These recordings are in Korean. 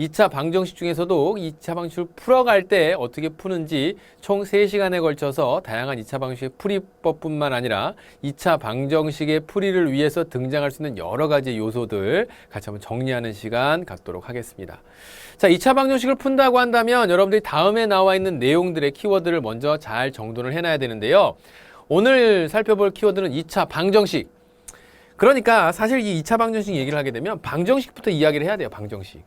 2차 방정식 중에서도 2차 방정식을 풀어갈 때 어떻게 푸는지 총 3시간에 걸쳐서 다양한 2차 방정식의 풀이법뿐만 아니라 2차 방정식의 풀이를 위해서 등장할 수 있는 여러 가지 요소들 같이 한번 정리하는 시간 갖도록 하겠습니다. 자, 2차 방정식을 푼다고 한다면 여러분들이 다음에 나와 있는 내용들의 키워드를 먼저 잘 정돈을 해놔야 되는데요. 오늘 살펴볼 키워드는 2차 방정식. 그러니까 사실 이 2차 방정식 얘기를 하게 되면 방정식부터 이야기를 해야 돼요. 방정식.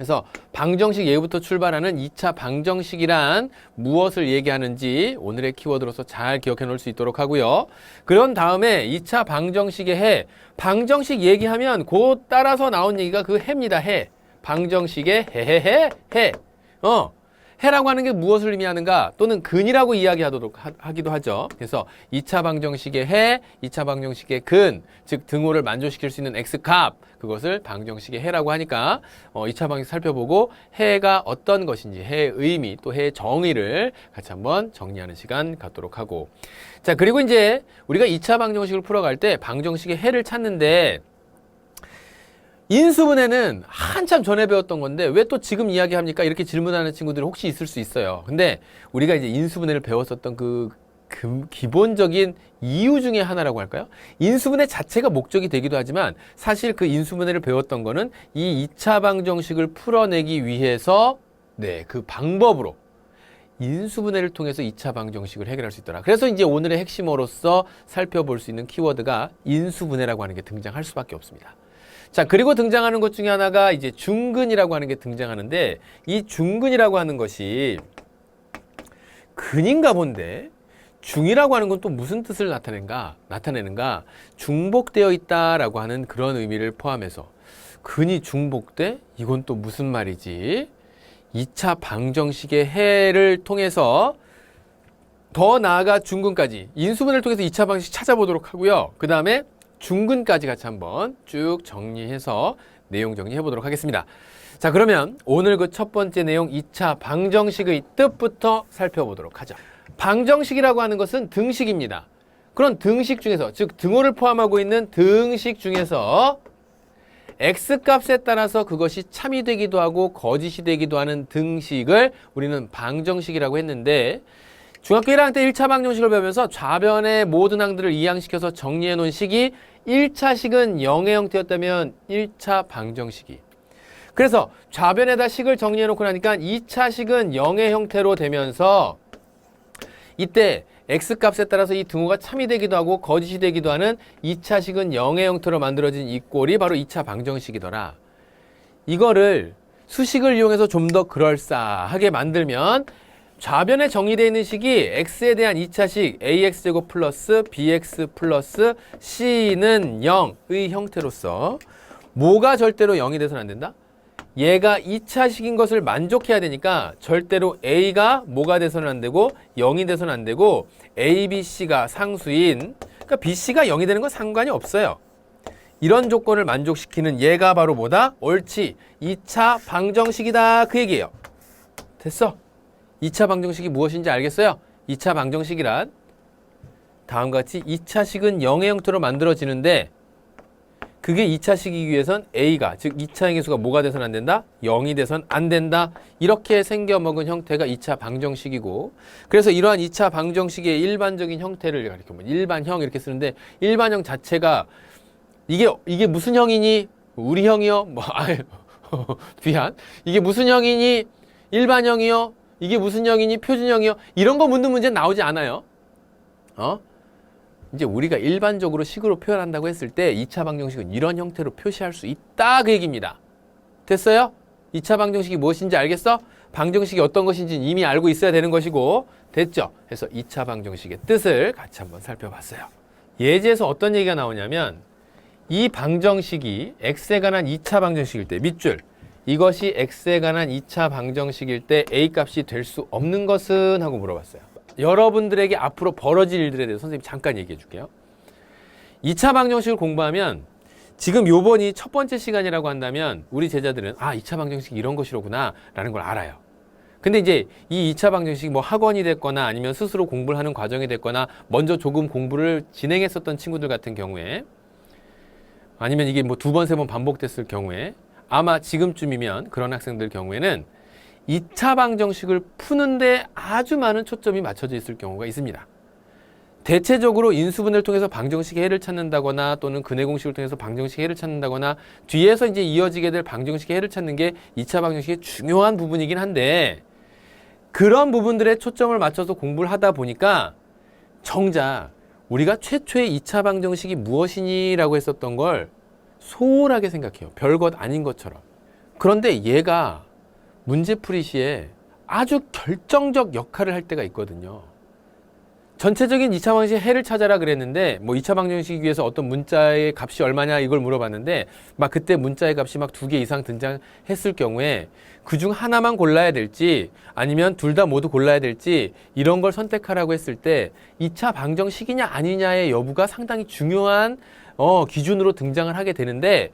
그래서 방정식 예부터 출발하는 2차 방정식이란 무엇을 얘기하는지 오늘의 키워드로서 잘 기억해 놓을 수 있도록 하고요. 그런 다음에 2차 방정식의 해, 방정식 얘기하면 곧 따라서 나온 얘기가 그 해입니다. 해. 방정식의 해해해 해. 어. 해라고 하는 게 무엇을 의미하는가 또는 근이라고 이야기하도록 하, 하기도 하죠. 그래서 2차 방정식의 해, 2차 방정식의 근, 즉 등호를 만족시킬 수 있는 x값 그것을 방정식의 해라고 하니까 어, 2차 방정식 살펴보고 해가 어떤 것인지 해의 의미 또 해의 정의를 같이 한번 정리하는 시간 갖도록 하고 자 그리고 이제 우리가 2차 방정식을 풀어갈 때 방정식의 해를 찾는데 인수분해는 한참 전에 배웠던 건데 왜 또 지금 이야기합니까? 이렇게 질문하는 친구들이 혹시 있을 수 있어요. 근데 우리가 이제 인수분해를 배웠었던 그 금- 기본적인 이유 중에 하나라고 할까요? 인수분해 자체가 목적이 되기도 하지만 사실 그 인수분해를 배웠던 거는 이 2차 방정식을 풀어내기 위해서 네, 그 방법으로 인수분해를 통해서 2차 방정식을 해결할 수 있더라. 그래서 이제 오늘의 핵심어로서 살펴볼 수 있는 키워드가 인수분해라고 하는 게 등장할 수밖에 없습니다. 자, 그리고 등장하는 것 중에 하나가 이제 중근이라고 하는 게 등장하는데 이 중근이라고 하는 것이 근인가 본데 중이라고 하는 건 또 무슨 뜻을 나타내는가? 나타내는가? 중복되어 있다라고 하는 그런 의미를 포함해서 근이 중복돼? 이건 또 무슨 말이지? 2차 방정식의 해를 통해서 더 나아가 중근까지 인수분해를 통해서 2차 방식 찾아보도록 하고요. 그 다음에 중근까지 같이 한번 쭉 정리해서 내용 정리해 보도록 하겠습니다. 자, 그러면 오늘 그 첫 번째 내용 2차 방정식의 뜻부터 살펴보도록 하죠. 방정식이라고 하는 것은 등식입니다. 그런 등식 중에서, 즉, 등호를 포함하고 있는 등식 중에서 x값에 따라서 그것이 참이 되기도 하고 거짓이 되기도 하는 등식을 우리는 방정식이라고 했는데 중학교 1학년 때 1차 방정식을 배우면서 좌변의 모든 항들을 이항시켜서 정리해 놓은 식이 1차 식은 0의 형태였다면 1차 방정식이 그래서 좌변에다 식을 정리해 놓고 나니까 2차 식은 0의 형태로 되면서 이때 x값에 따라서 이 등호가 참이 되기도 하고 거짓이 되기도 하는 2차 식은 0의 형태로 만들어진 이 꼴이 바로 2차 방정식이더라. 이거를 수식을 이용해서 좀 더 그럴싸하게 만들면 좌변에 정의되어 있는 식이 x에 대한 2차식 ax제곱 플러스 bx 플러스 c는 0의 형태로서 뭐가 절대로 0이 돼서는 안 된다? 얘가 2차식인 것을 만족해야 되니까 절대로 a가 뭐가 돼서는 안 되고 0이 돼서는 안 되고 a, b, c가 상수인 그러니까 b, c가 0이 되는 건 상관이 없어요. 이런 조건을 만족시키는 얘가 바로 뭐다? 옳지. 2차 방정식이다. 그 얘기예요. 됐어. 2차 방정식이 무엇인지 알겠어요? 2차 방정식이란 다음과 같이 2차식은 0의 형태로 만들어지는데 그게 2차식이기 위해선 A가 즉 2차 행의수가 뭐가 돼서는 안 된다? 0이 돼선 안 된다. 이렇게 생겨먹은 형태가 2차 방정식이고 그래서 이러한 2차 방정식의 일반적인 형태를 가리켜면 일반형 이렇게 쓰는데 일반형 자체가 이게 이게 무슨 형이니? 우리 형이요? 뭐 아유 비한 이게 무슨 형이니? 일반형이요? 이게 무슨 형이니? 표준형이요? 이런 거 묻는 문제 나오지 않아요. 어? 이제 우리가 일반적으로 식으로 표현한다고 했을 때 2차 방정식은 이런 형태로 표시할 수 있다 그 얘기입니다. 됐어요? 2차 방정식이 무엇인지 알겠어? 방정식이 어떤 것인지 이미 알고 있어야 되는 것이고 됐죠? 그래서 2차 방정식의 뜻을 같이 한번 살펴봤어요. 예제에서 어떤 얘기가 나오냐면 이 방정식이 x에 관한 2차 방정식일 때 밑줄 이것이 x에 관한 2차 방정식일 때 a 값이 될 수 없는 것은 하고 물어봤어요. 여러분들에게 앞으로 벌어질 일들에 대해서 선생님이 잠깐 얘기해 줄게요. 2차 방정식을 공부하면 지금 요번이 첫 번째 시간이라고 한다면 우리 제자들은 아, 2차 방정식이 이런 것이로구나 라는 걸 알아요. 근데 이제 이 2차 방정식이 뭐 학원이 됐거나 아니면 스스로 공부를 하는 과정이 됐거나 먼저 조금 공부를 진행했었던 친구들 같은 경우에 아니면 이게 뭐 두 번, 세 번 반복됐을 경우에 아마 지금쯤이면 그런 학생들 경우에는 2차 방정식을 푸는데 아주 많은 초점이 맞춰져 있을 경우가 있습니다. 대체적으로 인수분해를 통해서 방정식의 해를 찾는다거나 또는 근해 공식을 통해서 방정식의 해를 찾는다거나 뒤에서 이제 이어지게 될 방정식의 해를 찾는 게 2차 방정식의 중요한 부분이긴 한데 그런 부분들에 초점을 맞춰서 공부를 하다 보니까 정작 우리가 최초의 2차 방정식이 무엇이니라고 했었던 걸 소홀하게 생각해요. 별것 아닌 것처럼. 그런데 얘가 문제풀이 시에 아주 결정적 역할을 할 때가 있거든요. 전체적인 2차 방정식 해를 찾아라 그랬는데 뭐 2차 방정식 위해서 어떤 문자의 값이 얼마냐 이걸 물어봤는데 막 그때 문자의 값이 막 두 개 이상 등장했을 경우에 그중 하나만 골라야 될지 아니면 둘 다 모두 골라야 될지 이런 걸 선택하라고 했을 때 2차 방정식이냐 아니냐의 여부가 상당히 중요한 어, 기준으로 등장을 하게 되는데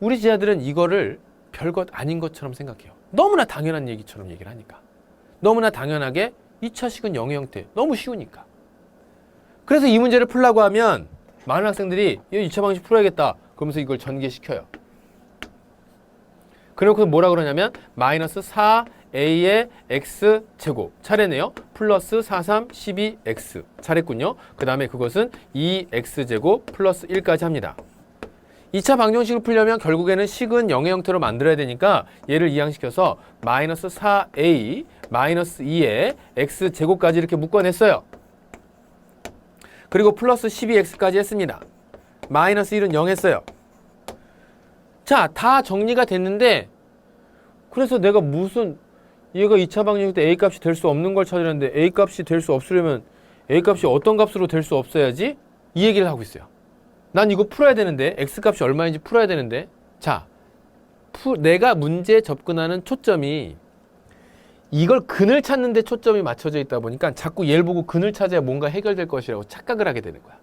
우리 지하들은 이거를 별것 아닌 것처럼 생각해요. 너무나 당연한 얘기처럼 얘기를 하니까. 너무나 당연하게 2차 식은 영의 형태. 너무 쉬우니까. 그래서 이 문제를 풀라고 하면 많은 학생들이 이 2차 방식 풀어야겠다. 그러면서 이걸 전개시켜요. 그래놓고 뭐라 그러냐면 마이너스 4a의 x 제곱 차례네요. 플러스 4, 3, 12x 차례군요. 그 다음에 그것은 2x 제곱 플러스 1까지 합니다. 2차 방정식을 풀려면 결국에는 식은 영의 형태로 만들어야 되니까 얘를 이항시켜서 마이너스 4a 마이너스 2의 x 제곱까지 이렇게 묶어냈어요. 그리고 플러스 12x까지 했습니다. 마이너스 1은 0 했어요. 자, 다 정리가 됐는데 그래서 내가 무슨 얘가 2차 방정식 때 a 값이 될 수 없는 걸 찾으려는데 a 값이 될 수 없으려면 a 값이 어떤 값으로 될 수 없어야지 이 얘기를 하고 있어요. 난 이거 풀어야 되는데 x 값이 얼마인지 풀어야 되는데 자 푸, 내가 문제에 접근하는 초점이 이걸 근을 찾는 데 초점이 맞춰져 있다 보니까 자꾸 얘를 보고 근을 찾아야 뭔가 해결될 것이라고 착각을 하게 되는 거야.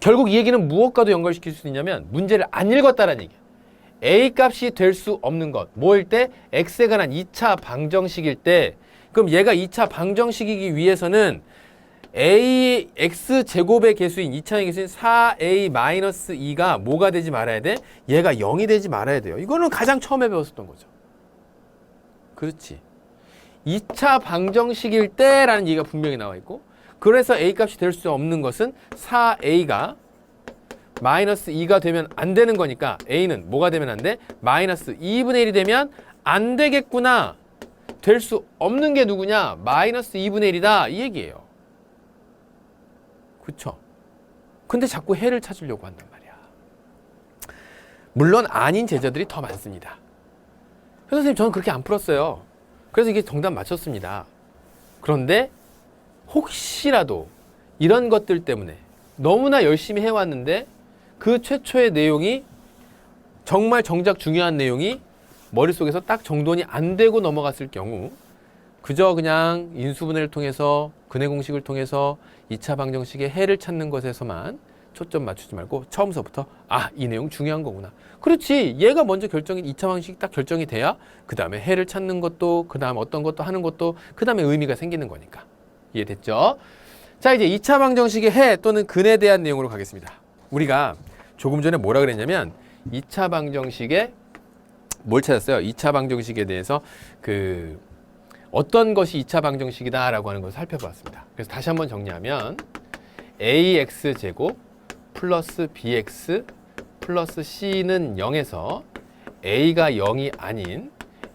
결국 이 얘기는 무엇과도 연결시킬 수 있냐면 문제를 안 읽었다라는 얘기야. A 값이 될 수 없는 것. 뭐일 때? x에 관한 2차 방정식일 때 그럼 얘가 2차 방정식이기 위해서는 a x 제곱의 개수인 2차의 개수인 4a 마이너스 2가 뭐가 되지 말아야 돼? 얘가 0이 되지 말아야 돼요. 이거는 가장 처음에 배웠었던 거죠. 그렇지. 2차 방정식일 때라는 얘기가 분명히 나와 있고 그래서 a 값이 될 수 없는 것은 4a가 마이너스 2가 되면 안 되는 거니까 a는 뭐가 되면 안 돼? 마이너스 2분의 1이 되면 안 되겠구나. 될 수 없는 게 누구냐? 마이너스 2분의 1이다. 이 얘기예요. 그쵸? 근데 자꾸 해를 찾으려고 한단 말이야. 물론 아닌 제자들이 더 많습니다. 선생님 저는 그렇게 안 풀었어요. 그래서 이게 정답 맞췄습니다. 그런데 혹시라도 이런 것들 때문에 너무나 열심히 해왔는데 그 최초의 내용이 정말 정작 중요한 내용이 머릿속에서 딱 정돈이 안 되고 넘어갔을 경우 그저 그냥 인수분해를 통해서 근해 공식을 통해서 2차 방정식의 해를 찾는 것에서만 초점 맞추지 말고 처음서부터 아 이 내용 중요한 거구나. 그렇지 얘가 먼저 결정이 2차 방식이 딱 결정이 돼야 그 다음에 해를 찾는 것도 그 다음 어떤 것도 하는 것도 그 다음에 의미가 생기는 거니까 이해됐죠? 자 이제 2차 방정식의 해 또는 근에 대한 내용으로 가겠습니다. 우리가 조금 전에 뭐라 그랬냐면 2차 방정식의 뭘 찾았어요? 2차 방정식에 대해서 그 어떤 것이 2차 방정식이다라고 하는 것을 살펴보았습니다. 그래서 다시 한번 정리하면 ax 제곱 플러스 bx 플러스 c는 0에서 a가 0이 아닌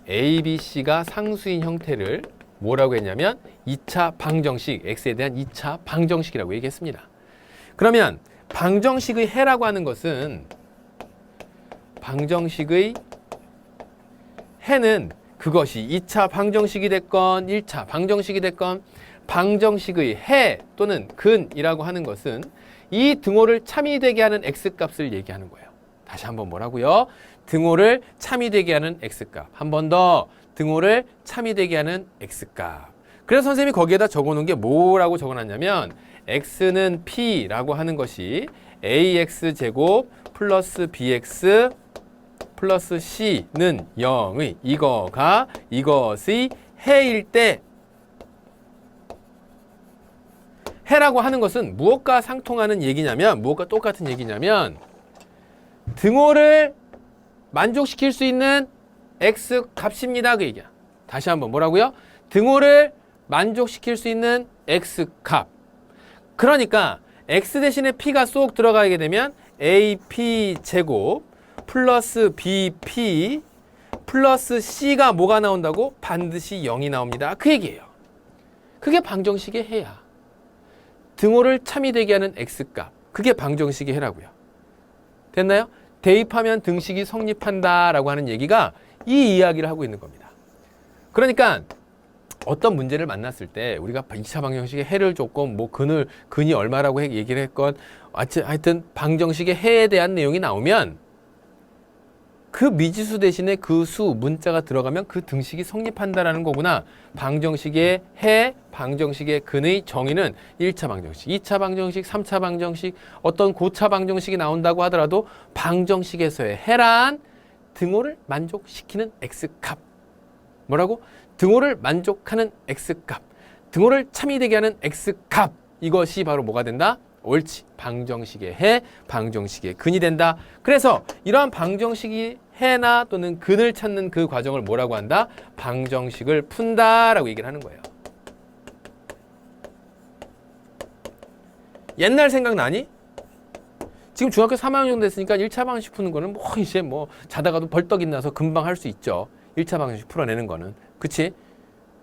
a, b, c가 상수인 형태를 뭐라고 했냐면 2차 방정식, x에 대한 2차 방정식이라고 얘기했습니다. 그러면 방정식의 해라고 하는 것은 방정식의 해는 그것이 2차 방정식이 됐건 1차 방정식이 됐건 방정식의 해 또는 근이라고 하는 것은 이 등호를 참이 되게 하는 x값을 얘기하는 거예요. 다시 한번 뭐라고요? 등호를 참이 되게 하는 x값. 한 번 더 등호를 참이 되게 하는 x값. 그래서 선생님이 거기에다 적어놓은 게 뭐라고 적어놨냐면 x는 p라고 하는 것이 ax 제곱 플러스 bx 플러스 c는 0의 이거가 이것의 해일 때 해라고 하는 것은 무엇과 상통하는 얘기냐면 무엇과 똑같은 얘기냐면 등호를 만족시킬 수 있는 x 값입니다. 그 얘기야. 다시 한번 뭐라고요? 등호를 만족시킬 수 있는 x 값. 그러니까 x 대신에 p가 쏙 들어가게 되면 ap 제곱 플러스 bp 플러스 c가 뭐가 나온다고? 반드시 0이 나옵니다. 그 얘기예요. 그게 방정식의 해야. 등호를 참이 되게 하는 x값. 그게 방정식의 해라고요. 됐나요? 대입하면 등식이 성립한다라고 하는 얘기가 이 이야기를 하고 있는 겁니다. 그러니까 어떤 문제를 만났을 때 우리가 2차 방정식의 해를 조금 뭐 근을 근이 얼마라고 해- 얘기를 했건 하여튼 방정식의 해에 대한 내용이 나오면 그 미지수 대신에 그 수 문자가 들어가면 그 등식이 성립한다라는 거구나. 방정식의 해, 방정식의 근의 정의는 1차 방정식, 2차 방정식, 3차 방정식, 어떤 고차 방정식이 나온다고 하더라도 방정식에서의 해란 등호를 만족시키는 x값. 뭐라고? 등호를 만족하는 x값. 등호를 참이 되게 하는 x값. 이것이 바로 뭐가 된다? 옳지. 방정식의 해, 방정식의 근이 된다. 그래서 이러한 방정식이 해나 또는 근을 찾는 그 과정을 뭐라고 한다? 방정식을 푼다라고 얘기를 하는 거예요. 옛날 생각나니? 지금 중학교 3학년 정도 됐으니까 1차 방정식 푸는 거는 뭐 이제 뭐 자다가도 벌떡 일어나서 금방 할 수 있죠. 1차 방정식 풀어내는 거는. 그치?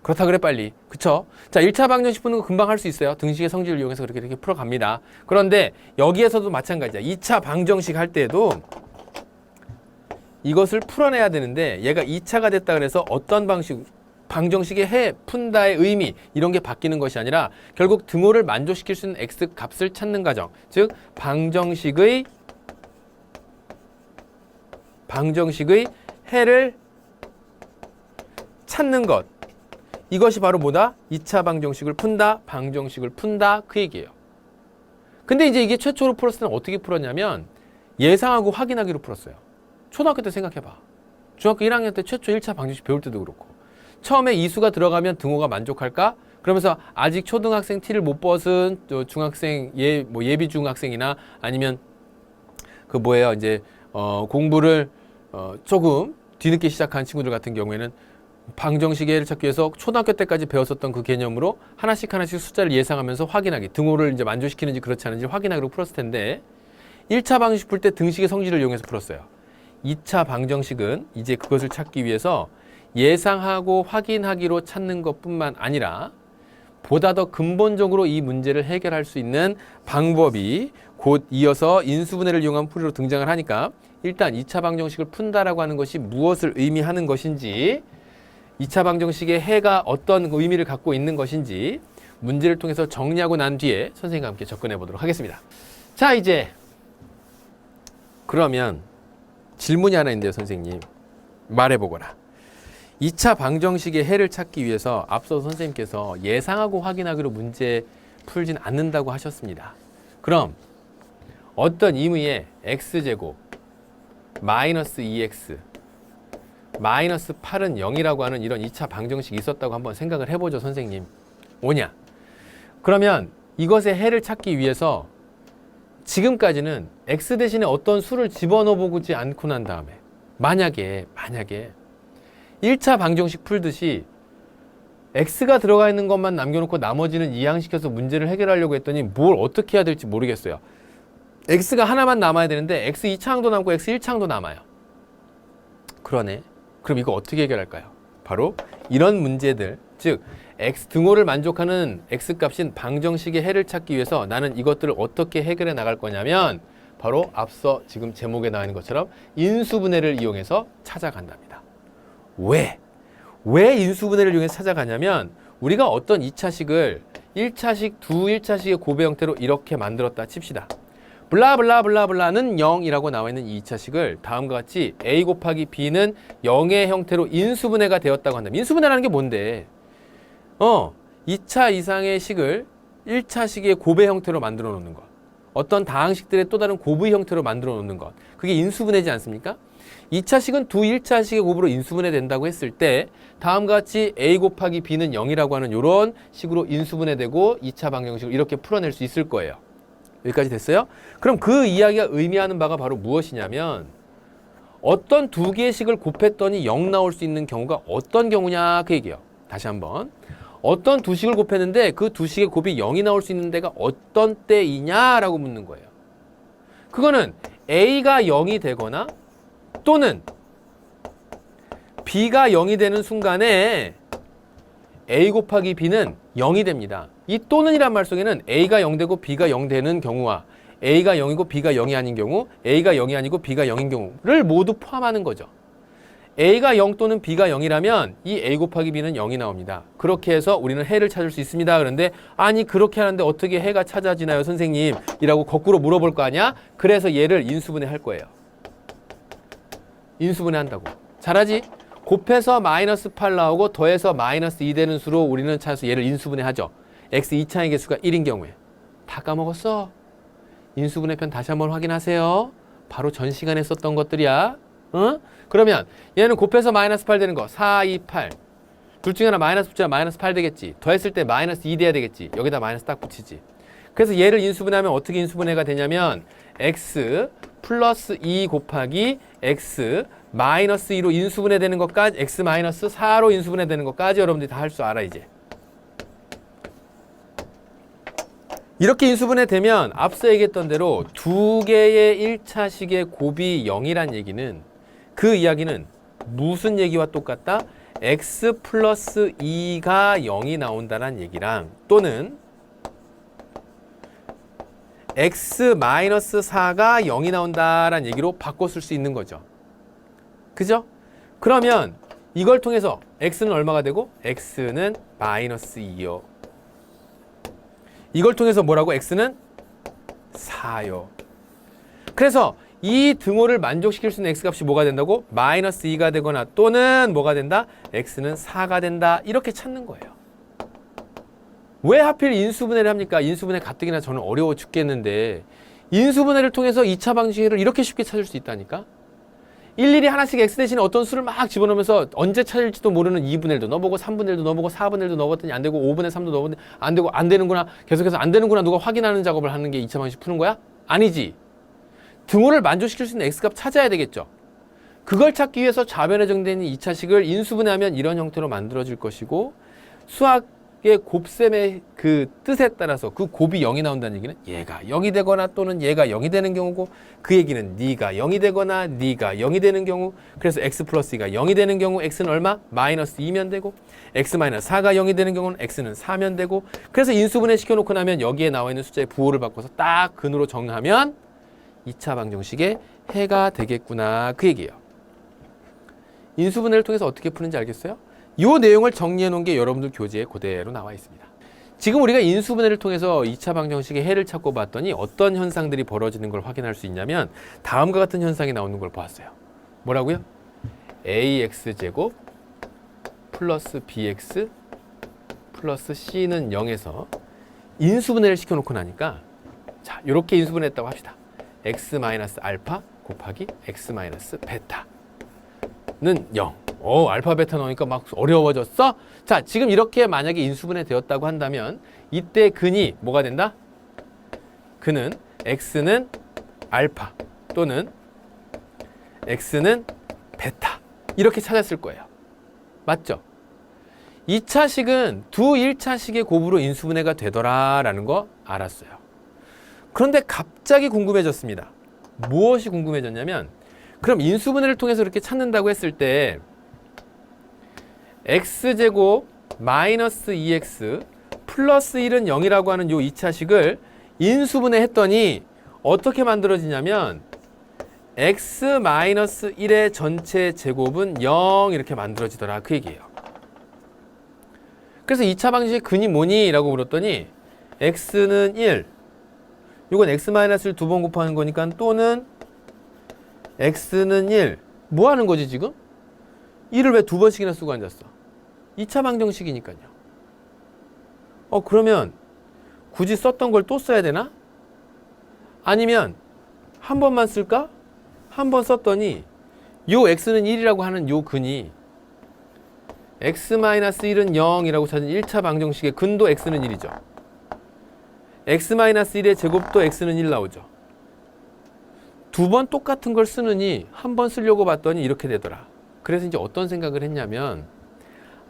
그렇다 그래 빨리. 그쵸? 자, 1차 방정식 푸는 거 금방 할 수 있어요. 등식의 성질을 이용해서 그렇게 이렇게 풀어갑니다. 그런데 여기에서도 마찬가지야. 2차 방정식 할 때에도 이것을 풀어내야 되는데 얘가 2차가 됐다 그래서 어떤 방식 방정식의 해 푼다의 의미 이런 게 바뀌는 것이 아니라 결국 등호를 만족시킬 수 있는 x 값을 찾는 과정 즉 방정식의 방정식의 해를 찾는 것 이것이 바로 뭐다? 2차 방정식을 푼다 방정식을 푼다 그 얘기예요 근데 이제 이게 최초로 풀었을 때는 어떻게 풀었냐면 예상하고 확인하기로 풀었어요 초등학교 때 생각해봐. 중학교 1학년 때 최초 1차 방정식 배울 때도 그렇고 처음에 이수가 들어가면 등호가 만족할까? 그러면서 아직 초등학생 티를 못 벗은 또 중학생 예 뭐 예비 중학생이나 아니면 그 뭐예요 이제 어 공부를 어 조금 뒤늦게 시작한 친구들 같은 경우에는 방정식의 해를 찾기 위해서 초등학교 때까지 배웠었던 그 개념으로 하나씩 하나씩 숫자를 예상하면서 확인하기 등호를 이제 만족시키는지 그렇지 않은지 확인하기로 풀었을 텐데 1차 방정식 풀 때 등식의 성질을 이용해서 풀었어요. 2차 방정식은 이제 그것을 찾기 위해서 예상하고 확인하기로 찾는 것뿐만 아니라 보다 더 근본적으로 이 문제를 해결할 수 있는 방법이 곧 이어서 인수분해를 이용한 풀이로 등장을 하니까 일단 2차 방정식을 푼다라고 하는 것이 무엇을 의미하는 것인지 2차 방정식의 해가 어떤 의미를 갖고 있는 것인지 문제를 통해서 정리하고 난 뒤에 선생님과 함께 접근해 보도록 하겠습니다. 자, 이제 그러면 질문이 하나 있는데요, 선생님. 말해 보거라. 2차 방정식의 해를 찾기 위해서 앞서 선생님께서 예상하고 확인하기로 문제 풀진 않는다고 하셨습니다. 그럼 어떤 임의의 x제곱 마이너스 2x 마이너스 8은 0이라고 하는 이런 2차 방정식이 있었다고 한번 생각을 해보죠, 선생님. 오냐? 그러면 이것의 해를 찾기 위해서 지금까지는 x 대신에 어떤 수를 집어넣어 보지 않고 난 다음에 만약에 만약에 1차 방정식 풀듯이 x가 들어가 있는 것만 남겨놓고 나머지는 이항시켜서 문제를 해결하려고 했더니 뭘 어떻게 해야 될지 모르겠어요. x가 하나만 남아야 되는데 x 2차항도 남고 x 1차항도 남아요. 그러네. 그럼 이거 어떻게 해결할까요? 바로 이런 문제들, 즉 x 등호를 만족하는 x 값인 방정식의 해를 찾기 위해서 나는 이것들을 어떻게 해결해 나갈 거냐면 바로 앞서 지금 제목에 나와 있는 것처럼 인수분해를 이용해서 찾아간답니다. 왜? 왜 인수분해를 이용해서 찾아가냐면 우리가 어떤 2차식을 1차식, 두 1차식의 고배 형태로 이렇게 만들었다 칩시다. 블라블라블라블라는 0이라고 나와 있는 이 2차식을 다음과 같이 a 곱하기 b는 0의 형태로 인수분해가 되었다고 한다. 인수분해라는 게 뭔데? 어, 2차 이상의 식을 1차 식의 고배 형태로 만들어 놓는 것. 어떤 다항식들의 또 다른 고부의 형태로 만들어 놓는 것. 그게 인수분해지 않습니까? 2차식은 두 1차식의 곱으로 인수분해 된다고 했을 때 다음과 같이 a 곱하기 b는 0이라고 하는 이런 식으로 인수분해되고 2차 방정식을 이렇게 풀어낼 수 있을 거예요. 여기까지 됐어요? 그럼 그 이야기가 의미하는 바가 바로 무엇이냐면 어떤 두 개의 식을 곱했더니 0 나올 수 있는 경우가 어떤 경우냐 그 얘기예요. 다시 한번. 어떤 두 식을 곱했는데 그 두 식의 곱이 0이 나올 수 있는 데가 어떤 때이냐라고 묻는 거예요. 그거는 A가 0이 되거나 또는 B가 0이 되는 순간에 A 곱하기 B는 0이 됩니다. 이 또는이란 말 속에는 A가 0 되고 B가 0 되는 경우와 A가 0이고 B가 0이 아닌 경우, A가 0이 아니고 B가 0인 경우를 모두 포함하는 거죠. A가 0 또는 B가 0이라면 이 A 곱하기 B는 0이 나옵니다. 그렇게 해서 우리는 해를 찾을 수 있습니다. 그런데 아니 그렇게 하는데 어떻게 해가 찾아지나요 선생님? 이라고 거꾸로 물어볼 거 아니야? 그래서 얘를 인수분해 할 거예요. 인수분해 한다고. 잘하지? 곱해서 마이너스 8 나오고 더해서 마이너스 2 되는 수로 우리는 찾아서 얘를 인수분해 하죠. x 2차의 개수가 1인 경우에. 다 까먹었어? 인수분해 편 다시 한번 확인하세요. 바로 전 시간에 썼던 것들이야. 어? 그러면 얘는 곱해서 마이너스 8 되는 거 4, 2, 8. 둘 중에 하나 마이너스 붙여야 마이너스 8 되겠지. 더했을 때 마이너스 2 돼야 되겠지. 여기다 마이너스 딱 붙이지. 그래서 얘를 인수분해하면 어떻게 인수분해가 되냐면 x 플러스 2 곱하기 x 마이너스 2로 인수분해 되는 것까지 x 마이너스 4로 인수분해 되는 것까지 여러분들이 다할줄 알아 이제. 이렇게 인수분해 되면 앞서 얘기했던 대로 두 개의 1차식의 곱이 0이란 얘기는 그 이야기는 무슨 얘기와 똑같다? x 플러스 2가 0이 나온다는 얘기랑 또는 x 마이너스 4가 0이 나온다는 얘기로 바꿨을 수 있는 거죠. 그죠? 그러면 이걸 통해서 x는 얼마가 되고 x는 마이너스 2요. 이걸 통해서 뭐라고? x는 4요. 그래서 이 등호를 만족시킬 수 있는 x값이 뭐가 된다고? 마이너스 2가 되거나 또는 뭐가 된다? x는 4가 된다. 이렇게 찾는 거예요. 왜 하필 인수분해를 합니까? 인수분해 가뜩이나 저는 어려워 죽겠는데 인수분해를 통해서 2차 방식을 이렇게 쉽게 찾을 수 있다니까? 일일이 하나씩 x 대신에 어떤 수를 막 집어넣으면서 언제 찾을지도 모르는 2분의 1도 넣어보고 3분의 1도 넣어보고 4분의 1도 넣어봤더니 안 되고 5분의 3도 넣어봤더니 안 되고 안 되는구나 계속해서 안 되는구나 누가 확인하는 작업을 하는 게 2차 방식 푸는 거야? 아니지. 등호를 만족시킬 수 있는 x값 찾아야 되겠죠. 그걸 찾기 위해서 좌변에 정된 2차식을 인수분해하면 이런 형태로 만들어질 것이고 수학 의 곱셈의 그 뜻에 따라서 그 곱이 0이 나온다는 얘기는 얘가 0이 되거나 또는 얘가 0이 되는 경우고 그 얘기는 네가 0이 되거나 네가 0이 되는 경우 그래서 x 플러스 2가 0이 되는 경우 x는 얼마? 마이너스 2면 되고 x 마이너스 4가 0이 되는 경우는 x는 4면 되고 그래서 인수분해 시켜놓고 나면 여기에 나와 있는 숫자의 부호를 바꿔서 딱 근으로 정하면 2차 방정식의 해가 되겠구나 그 얘기예요. 인수분해를 통해서 어떻게 푸는지 알겠어요? 이 내용을 정리해 놓은 게 여러분들 교재에 그대로 나와 있습니다. 지금 우리가 인수분해를 통해서 2차 방정식의 해를 찾고 봤더니 어떤 현상들이 벌어지는 걸 확인할 수 있냐면 다음과 같은 현상이 나오는 걸 보았어요. 뭐라고요? ax제곱 플러스 bx 플러스 c는 0에서 인수분해를 시켜놓고 나니까 자 이렇게 인수분해했다고 합시다. x 마이너스 알파 곱하기 x 마이너스 베타는 0. 오, 알파 베타 넣으니까 막 어려워졌어? 자, 지금 이렇게 만약에 인수분해 되었다고 한다면 이때 근이 뭐가 된다? 근은 x는 알파 또는 x는 베타 이렇게 찾았을 거예요. 맞죠? 2차식은 두 1차식의 곱으로 인수분해가 되더라라는 거 알았어요. 그런데 갑자기 궁금해졌습니다. 무엇이 궁금해졌냐면 그럼 인수분해를 통해서 이렇게 찾는다고 했을 때 x제곱 마이너스 2x 플러스 1은 0이라고 하는 요 2차식을 인수분해 했더니 어떻게 만들어지냐면 x 마이너스 1의 전체 제곱은 0 이렇게 만들어지더라 그 얘기예요. 그래서 2차 방식의 근이 뭐니? 라고 물었더니 x는 1 이건 x 마이너스를 두 번 곱하는 거니까 또는 x는 1 뭐 하는 거지 지금? 1을 왜 두 번씩이나 쓰고 앉았어? 2차 방정식이니까요. 어, 그러면 굳이 썼던 걸 또 써야 되나? 아니면 한 번만 쓸까? 한 번 썼더니 요 x는 1이라고 하는 요 근이 x-1은 0이라고 찾은 1차 방정식의 근도 x는 1이죠. x-1의 제곱도 x는 1 나오죠. 두 번 똑같은 걸 쓰느니 한 번 쓰려고 봤더니 이렇게 되더라. 그래서 이제 어떤 생각을 했냐면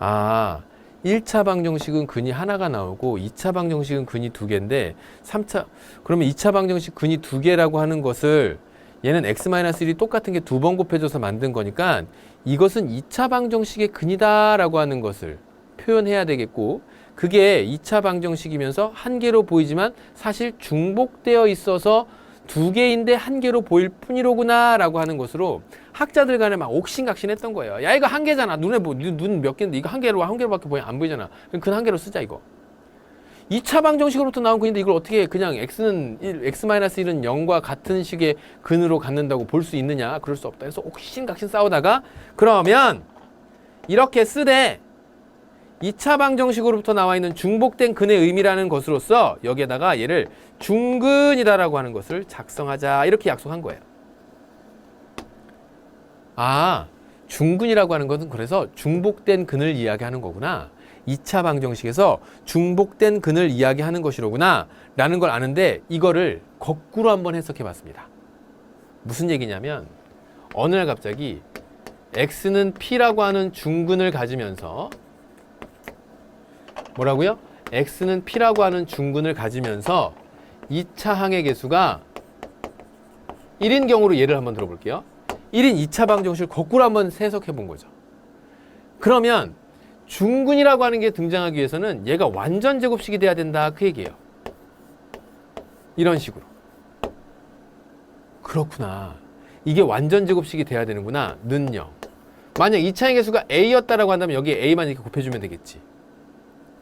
아 1차 방정식은 근이 하나가 나오고 2차 방정식은 근이 두 개인데 3차 그러면 2차 방정식 근이 두 개라고 하는 것을 얘는 x-1이 똑같은 게 두 번 곱해져서 만든 거니까 이것은 2차 방정식의 근이다라고 하는 것을 표현해야 되겠고 그게 2차 방정식이면서 한 개로 보이지만 사실 중복되어 있어서 두 개인데 한 개로 보일 뿐이로구나 라고 하는 것으로 학자들 간에 막 옥신각신했던 거예요. 야 이거 한 개잖아. 눈에 뭐 눈 몇 개인데 이거 한 개로 한 개로밖에 보이 안 보이잖아. 그럼 그 한 개로 쓰자 이거. 2차 방정식으로부터 나온 근인데 이걸 어떻게 그냥 x는 1, x-1은 0과 같은 식의 근으로 갖는다고 볼 수 있느냐? 그럴 수 없다. 그래서 옥신각신 싸우다가 그러면 이렇게 쓰되 2차 방정식으로부터 나와 있는 중복된 근의 의미라는 것으로서 여기에다가 얘를 중근이다라고 하는 것을 작성하자 이렇게 약속한 거예요. 아, 중근이라고 하는 것은 그래서 중복된 근을 이야기하는 거구나. 2차 방정식에서 중복된 근을 이야기하는 것이로구나 라는 걸 아는데 이거를 거꾸로 한번 해석해 봤습니다. 무슨 얘기냐면 어느 날 갑자기 x는 p라고 하는 중근을 가지면서 뭐라고요? x는 p라고 하는 중근을 가지면서 2차 항의 개수가 1인 경우로 예를 한번 들어볼게요. 1인 2차 방정식을 거꾸로 한번 해석해 본 거죠. 그러면 중근이라고 하는 게 등장하기 위해서는 얘가 완전 제곱식이 돼야 된다 그 얘기예요. 이런 식으로. 그렇구나. 이게 완전 제곱식이 돼야 되는구나. 는요. 만약 2차의 개수가 a였다라고 한다면 여기에 a만 이렇게 곱해주면 되겠지.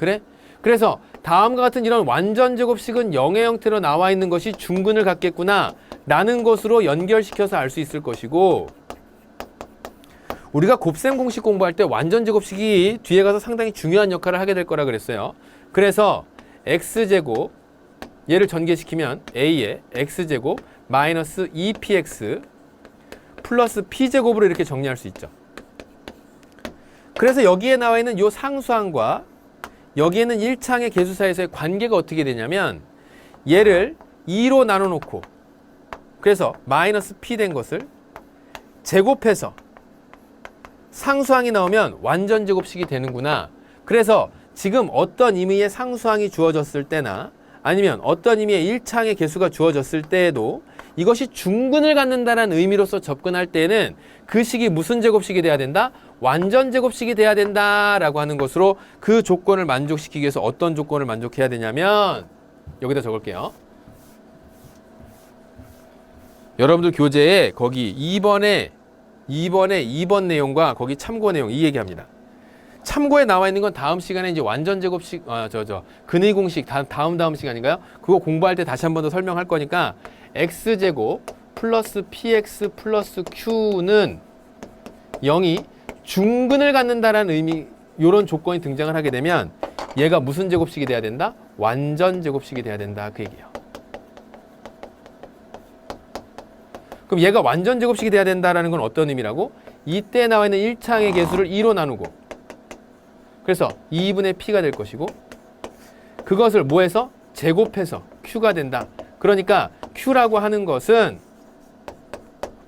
그래? 그래서 다음과 같은 이런 완전 제곱식은 0의 형태로 나와 있는 것이 중근을 갖겠구나 라는 것으로 연결시켜서 알 수 있을 것이고 우리가 곱셈 공식 공부할 때 완전 제곱식이 뒤에 가서 상당히 중요한 역할을 하게 될 거라 그랬어요. 그래서 x제곱 얘를 전개시키면 a의 x제곱 마이너스 2px 플러스 p제곱으로 이렇게 정리할 수 있죠. 그래서 여기에 나와 있는 요 상수항과 여기에는 1창의 개수 사이에서의 관계가 어떻게 되냐면 얘를 2로 나눠 놓고 그래서 마이너스 p 된 것을 제곱해서 상수항이 나오면 완전 제곱식이 되는구나. 그래서 지금 어떤 의미의 상수항이 주어졌을 때나 아니면 어떤 의미의 1창의 개수가 주어졌을 때에도 이것이 중근을 갖는다는 의미로서 접근할 때는 그 식이 무슨 제곱식이 돼야 된다? 완전 제곱식이 돼야 된다라고 하는 것으로 그 조건을 만족시키기 위해서 어떤 조건을 만족해야 되냐면 여기다 적을게요. 여러분들 교재에 거기 2번에 2번에 2번 내용과 거기 참고 내용 이 얘기합니다. 참고에 나와 있는 건 다음 시간에 이제 완전 제곱식 아 저 저 근의 공식 다, 다음 다음 시간인가요? 그거 공부할 때 다시 한 번 더 설명할 거니까 x 제곱 플러스 px 플러스 q는 0이 중근을 갖는다라는 의미 요런 조건이 등장을 하게 되면 얘가 무슨 제곱식이 돼야 된다? 완전 제곱식이 돼야 된다 그 얘기예요. 그럼 얘가 완전 제곱식이 돼야 된다라는 건 어떤 의미라고? 이때 나와 있는 1창의 개수를 2로 나누고 그래서 2분의 p가 될 것이고 그것을 뭐해서? 제곱해서 q가 된다. 그러니까 q라고 하는 것은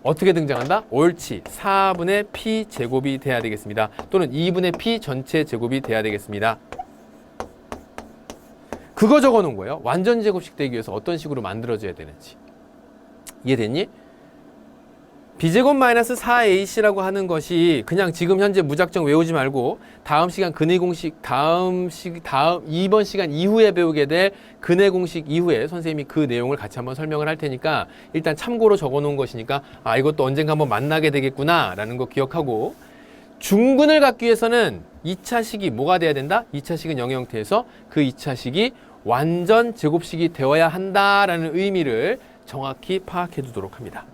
어떻게 등장한다? 옳지. 4분의 p 제곱이 돼야 되겠습니다. 또는 2분의 p 전체 제곱이 돼야 되겠습니다. 그거 적어 놓은 거예요. 완전 제곱식 되기 위해서 어떤 식으로 만들어져야 되는지. 이해됐니? B제곱 마이너스 4ac라고 하는 것이 그냥 지금 현재 무작정 외우지 말고 다음 시간 근의 공식 다음 시 다음 2번 시간 이후에 배우게 될 근의 공식 이후에 선생님이 그 내용을 같이 한번 설명을 할 테니까 일단 참고로 적어 놓은 것이니까 아 이것도 언젠가 한번 만나게 되겠구나라는 거 기억하고 중근을 갖기 위해서는 2차 식이 뭐가 돼야 된다? 2차 식은 0의 형태에서 그 2차 식이 완전 제곱식이 되어야 한다라는 의미를 정확히 파악해 두도록 합니다.